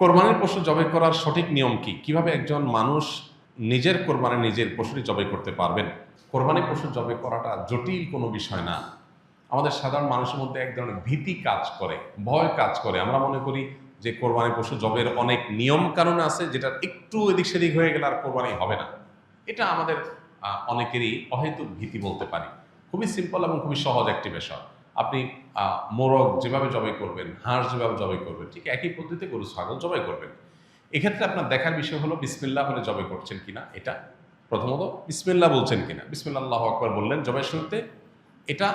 কোরবানির পশু জবাই করার সঠিক নিয়ম কি? কীভাবে একজন মানুষ নিজের কোরবানি নিজের পশুটি জবাই করতে পারবেন? কোরবানি পশু জবাই করাটা জটিল কোনো বিষয় না। আমাদের সাধারণ মানুষের মধ্যে এক ধরনের ভীতি কাজ করে, ভয় কাজ করে। আমরা মনে করি যে কোরবানি পশু জবের অনেক নিয়ম কানুন আছে, যেটা একটু এদিক সেদিক হয়ে গেলে আর কোরবানি হবে না। এটা আমাদের অনেকেরই অহেতুক ভীতি বলতে পারি। খুবই সিম্পল এবং খুবই সহজ একটি বিষয়। আপনি মোরগ যেভাবে জবাই করবেন, হাঁস যেভাবে জবাই করবেন, ঠিক একই পদ্ধতিতে গরু, ছাগল জবাই করবেন। এক্ষেত্রে আপনার দেখার বিষয় হলো বিসমিল্লা বলে জবাই করছেন কিনা, এটা প্রথমত বিসমিল্লা বলছেন কিনা। বিসমিল্লাহ, আল্লাহ আকবর বললেন জবাই শুরুতে এটা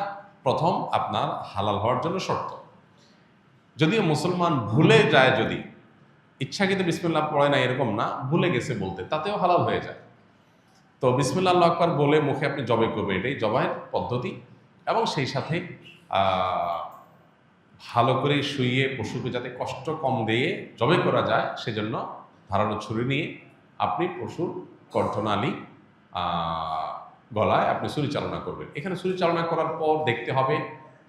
প্রথম আপনার হালাল হওয়ার জন্য শর্ত। যদিও মুসলমান ভুলে যায় যদি, ইচ্ছাকৃত বিসমিল্লা পড়ে না, এরকম না, ভুলে গেছে বলতে, তাতেও হালাল হয়ে যায়। তো বিসমিল্লা আল্লাহ আকবর বলে মুখে আপনি জবাই করবেন, এটাই জবাইয়ের পদ্ধতি এবং সেই সাথে ভালো করে শুইয়ে পশুকে যাতে কষ্ট কম দিয়ে জবে করা যায়, সেজন্য ধারালো ছুরি নিয়ে আপনি পশুর কণ্ঠনালী গলায় আপনি ছুরি চালনা করবেন। এখানে ছুরি চালনা করার পর দেখতে হবে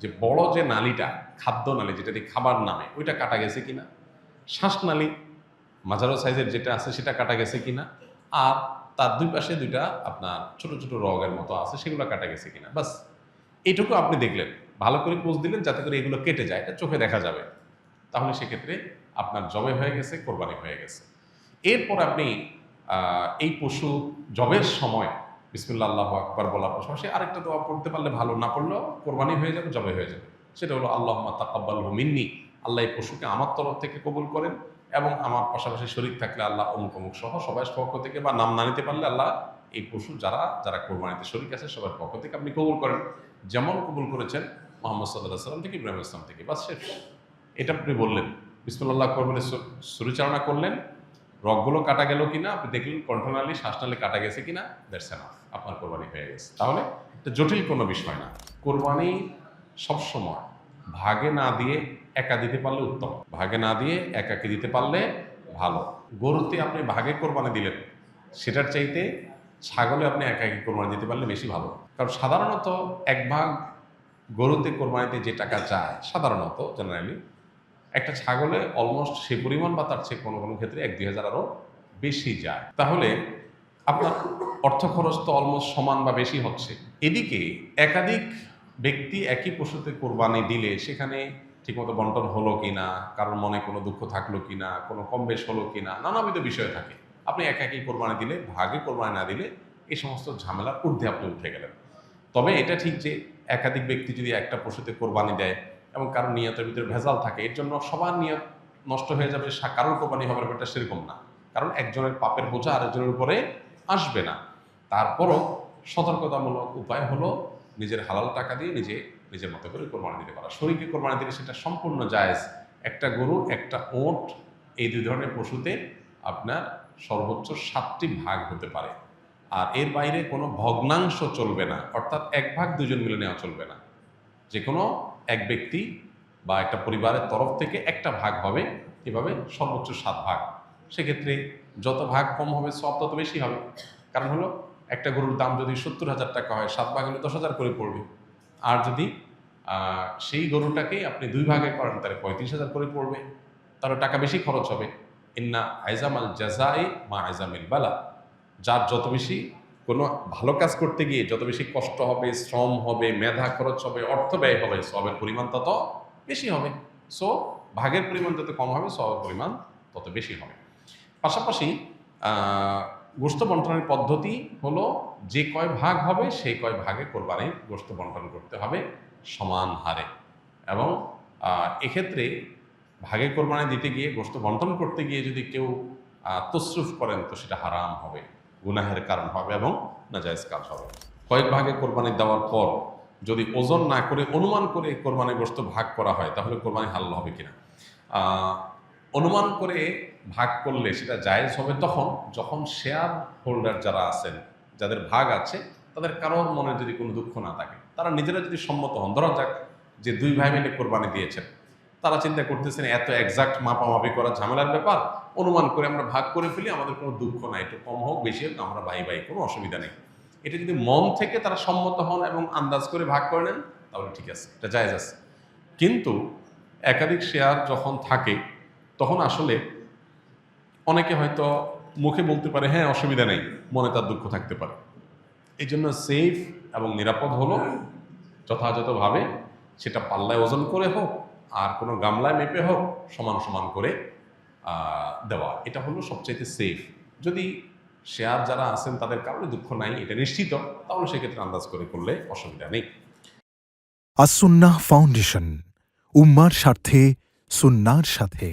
যে বড় যে নালীটা, খাদ্য নালী, যেটা দিয়ে খাবার নামে, ওইটা কাটা গেছে কিনা? শ্বাসনালী মাঝারো সাইজের যেটা আছে, সেটা কাটা গেছে কিনা? আর তার দুই পাশে দুইটা আপনার ছোট ছোট রগের মতো আছে, সেগুলো কাটা গেছে কিনা? বাস, এটুকু আপনি দেখলেন। ভালো করে পোজ দিলেন যাতে করে এগুলো কেটে যায়, এটা চোখে দেখা যাবে। তাহলে সেক্ষেত্রে আপনার জবে হয়ে গেছে, কোরবানি হয়ে গেছে। এরপর আপনি এই পশু জবের সময় বিসমুল্লা আল্লাহ আকবর বলার পাশাপাশি আরেকটা দোয়া পড়তে পারলে ভালো, না পড়লেও কোরবানি হয়ে যাবে, জবে হয়ে যাবে। সেটা হলো আল্লাহ তাকাব্বাল মিন্নি। আল্লাহ এই পশুকে আমার তরফ থেকে কবুল করেন এবং আমার পাশাপাশি শরীর থাকলে আল্লাহ অমুক অমুক সহ সবাই পক্ষ থেকে বা নাম না নিতে পারলে আল্লাহ এই পশু যারা যারা কোরবানিতে শরীর আছে, সবার পক্ষ থেকে আপনি কবুল করেন। যেমন কবুল করেছেন মোহাম্মদ সাল্লাহ সাল্লাম থেকে ইব্রাহিম ইসলাম থেকে। বাস শেষ। এটা আপনি বললেন। বিসমুল্লাহ করবেন সুরিচালনা করলেন। রগগুলো কাটা গেল কিনা? আপনি দেখলেন কণ্ঠনালী শ্বাসনালী কাটা গেছে কিনা? দ্যাটস এনাফ আপনার কোরবানি হয়ে গেছে। তাহলে এটা জটিল কোনো বিষয় না। কোরবানি সবসময় ভাগে না দিয়ে একা দিতে পারলে উত্তম। ভাগে না দিয়ে একাকে দিতে পারলে ভালো। গরুতে আপনি ভাগে কোরবানি দিলেন। সেটার চাইতে ছাগলে আপনি একাকি কোরবানি দিতে পারলে বেশি ভালো। কারণ সাধারণত এক ভাগ গরুতে কোরবানিতে যে টাকা চায় সাধারণত জেনারেলি একটা ছাগলে অলমোস্ট সে পরিমাণ বা তার চেয়ে কোনো কোনো ক্ষেত্রে এক দুই হাজার আরও বেশি যায়। তাহলে আপনার অর্থ খরচ তো অলমোস্ট সমান বা বেশি হচ্ছে। এদিকে একাধিক ব্যক্তি একই পশুতে কোরবানি দিলে সেখানে ঠিকমতো বন্টন হলো কিনা, কারোর মনে কোনো দুঃখ থাকল কিনা, কোনো কম বেশ হলো কি না নানাবিধ বিষয় থাকে। আপনি একাকি কোরবানি দিলে, ভাগে কোরবানি না দিলে এই সমস্ত ঝামেলার ঊর্ধ্বে আপনি উঠে গেলেন। তবে এটা ঠিক যে একাধিক ব্যক্তি যদি একটা পশুতে কোরবানি দেয় এবং কারোর নিয়তের ভিতরে ভেজাল থাকে, এর জন্য সবার নিয়ত নষ্ট হয়ে যাবে কারোর কোরবানি হবে ব্যাপারটা সেরকম না। কারণ একজনের পাপের বোঝা আরেকজনের উপরে আসবে না। তারপরও সতর্কতামূলক উপায় হলো নিজের হালাল টাকা দিয়ে নিজে নিজের মতো করে কোরবানি দিতে পারা। শরীরকে কোরবানি দিলে সেটা সম্পূর্ণ জায়েজ। একটা গরু, একটা ওট, এই দুই ধরনের পশুতে আপনার সর্বোচ্চ সাতটি ভাগ হতে পারে। আর এর বাইরে কোনো ভগ্নাংশ চলবে না, অর্থাৎ এক ভাগ দুজন মিলে নেওয়া চলবে না। যে কোনো এক ব্যক্তি বা একটা পরিবারের তরফ থেকে একটা ভাগ হবে, এভাবে সর্বোচ্চ সাত ভাগ। সেক্ষেত্রে যত ভাগ কম হবে, সব তত বেশি হবে। কারণ হলো, একটা গরুর দাম যদি সত্তর হাজার টাকা হয়, সাত ভাগ হলে দশ হাজার করে পড়বে। আর যদি সেই গরুটাকে আপনি দুই ভাগে করেন, তাহলে পঁয়ত্রিশ হাজার করে পড়বে। তাহলে টাকা বেশি খরচ হবে। ইন্না আইজামাল জাজাই মা আইজামিল বালা। যার যত বেশি কোনো ভালো কাজ করতে গিয়ে যত বেশি কষ্ট হবে, শ্রম হবে, মেধা খরচ হবে, অর্থ ব্যয় হবে, সবের পরিমাণ তত বেশি হবে। সো, ভাগের পরিমাণ যত কম হবে, সবের পরিমাণ তত বেশি হবে। পাশাপাশি গোস্ত বন্টনের পদ্ধতি হলো যে কয় ভাগ হবে, সেই কয় ভাগে কোরবানির গোস্ত বন্টন করতে হবে সমান হারে। এবং এক্ষেত্রে ভাগে কোরবানি দিতে গিয়ে গোস্ত বন্টন করতে গিয়ে যদি কেউ তসরুফ করেন, তো সেটা হারাম হবে, গুনাহের কারণ হবে এবং নাজায়জ কাজ হবে। কয়েক ভাগে কোরবানি দেওয়ার পর যদি ওজন না করে, অনুমান করে কোরবানি গোস্ত ভাগ করা হয়, তাহলে কোরবানি হালাল হবে কিনা? অনুমান করে ভাগ করলে সেটা জায়েজ হবে তখন, যখন শেয়ার হোল্ডার যারা আছেন, যাদের ভাগ আছে, তাদের কারোর মনে যদি কোনো দুঃখ না থাকে, তারা নিজেরা যদি সম্মত হন, ধরা যাক যে দুই ভাই মিলে কোরবানি দিয়েছেন তারা চিন্তা করতেছেন এত একজাক্ট মাপামাপি করা ঝামেলার ব্যাপার। অনুমান করে আমরা ভাগ করে ফেলি, আমাদের কোনো দুঃখ নাই। একটু কম হোক, বেশি হোক, আমরা ভাই বাই, কোনো অসুবিধা নেই। এটা যদি মন থেকে তারা সম্মত হন এবং আন্দাজ করে ভাগ করে নেন, তাহলে ঠিক আছে, এটা জায়েজ আছে। কিন্তু একাধিক শেয়ার যখন থাকে, তখন আসলে অনেকে হয়তো মুখে বলতে পারে হ্যাঁ অসুবিধা নেই, মনে তার দুঃখ থাকতে পারে। এই জন্য সেফ এবং নিরাপদ হলো, যথাযথভাবে সেটা পাল্লায় ওজন করে হোক আর কোনো গামলায় মেপে হোক, সমান সমান করে দেওয়া। এটা হলো সবচাইতে সেফ যদি শেয়ার যারা আছেন, তাদের কারণে দুঃখ নাই, এটা নিশ্চিত, তাহলে সেক্ষেত্রে আন্দাজ করে করলে অসুবিধা নেই। আসুন্না ফাউন্ডেশন, উম্মার স্বার্থে, সুন্নার সাথে।